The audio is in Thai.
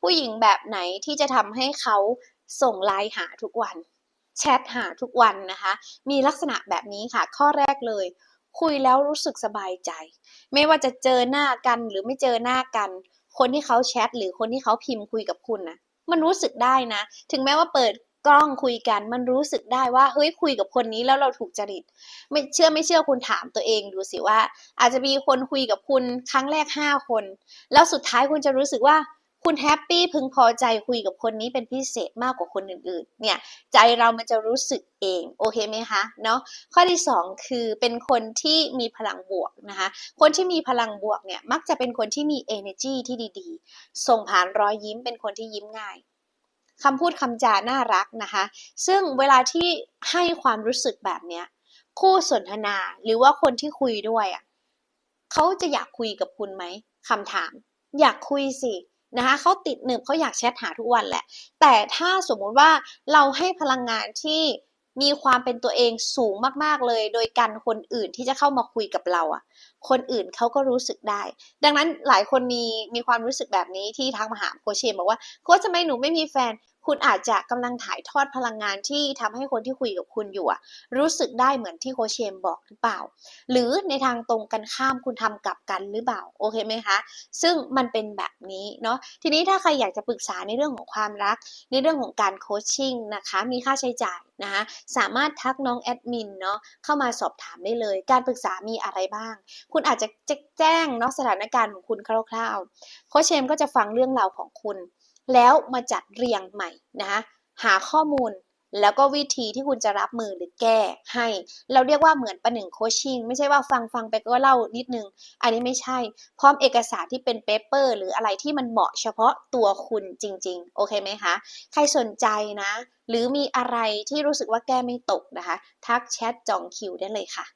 ผู้หญิงแบบไหนที่จะทำให้เขาส่งไลน์หาทุกวัน แชทหาทุกวันนะคะ มีลักษณะแบบนี้ค่ะ ข้อแรกเลย คุยแล้วรู้สึกสบายใจ ไม่ว่าจะเจอหน้ากันหรือไม่เจอหน้ากัน คนที่เขาแชทหรือคนที่เขาพิมพ์คุยกับคุณนะมันรู้สึกได้นะ ถึงแม้ว่าเปิดกล้องคุยกันมันรู้สึกได้ว่าเฮ้ยคุยกับคนนี้แล้วเราถูกจริต ไม่เชื่อไม่เชื่อคุณถามตัวเองดูสิว่า อาจจะมีคนคุยกับคุณครั้งแรกห้าคน แล้วสุดท้ายคุณจะรู้สึกว่า คุณแฮปปี้พึงพอใจคุยกับคนนี้เป็นพิเศษมากกว่าคนอื่นๆ เนี่ยใจเรามันจะรู้สึกเองโอเคไหมคะเนาะข้อที่สองคือเป็นคนที่มีพลังบวกนะคะคนที่มีพลังบวกเนี่ยมักจะเป็นคนที่มี energy ที่ดีๆ ส่งผ่านรอยยิ้มเป็นคนที่ยิ้มง่ายคำพูดคำจาน่ารักนะคะ ซึ่งเวลาที่ให้ความรู้สึกแบบเนี้ยคู่สนทนาหรือว่าคนที่คุยด้วยอะเขาจะอยากคุยกับคุณไหมคำถาม อยากคุยสิ นะคะเขาติดหนึบเขาอยากแชทหาทุกวันแหละ แต่ถ้าสมมุติว่าเราให้พลังงานที่มีความเป็นตัวเองสูงมาก ๆ เลย โดยการคนอื่นที่จะเข้ามาคุยกับเราอะคนอื่นเขาก็รู้สึกได้ ดังนั้นหลายคนมีมีความรู้สึกแบบนี้ที่ทักมาหาโคเชมบอกว่าโค้ชทำไมหนูไม่มีแฟน คุณอาจจะกำลังถ่ายทอดพลังงานที่ทำให้คนที่คุยกับคุณอยู่รู้สึกได้เหมือนที่โคเชมบอกหรือเปล่า หรือในทางตรงกันข้ามคุณทำกับกันหรือเปล่าโอเคไหมคะ ซึ่งมันเป็นแบบนี้เนาะทีนี้ถ้าใครอยากจะปรึกษาในเรื่องของความรัก ในเรื่องของการโคชชิ่งนะคะมีค่าใช้จ่ายนะคะสามารถทักน้องแอดมินเนาะเข้ามาสอบถามได้เลย การปรึกษามีอะไรบ้าง คุณอาจจะแจ้งเนาะสถานการณ์ของคุณคร่าวๆโคชเชมก็จะฟังเรื่องราวของคุณ แล้วมาจัดเรียงใหม่นะคะหาข้อมูลแล้วก็วิธีที่คุณจะรับมือหรือแก้ให้ เราเรียกว่าเหมือนประหนึ่งโคชชิ่งไม่ใช่ว่าฟังฟังไปก็เล่านิดนึง อันนี้ไม่ใช่ พร้อมเอกสารที่เป็นเปเปอร์หรืออะไรที่มันเหมาะเฉพาะตัวคุณจริง ๆ โอเคไหมคะ ใครสนใจนะ หรือมีอะไรที่รู้สึกว่าแก้ไม่ตกนะคะ ทักแชทจองคิวได้เลยค่ะ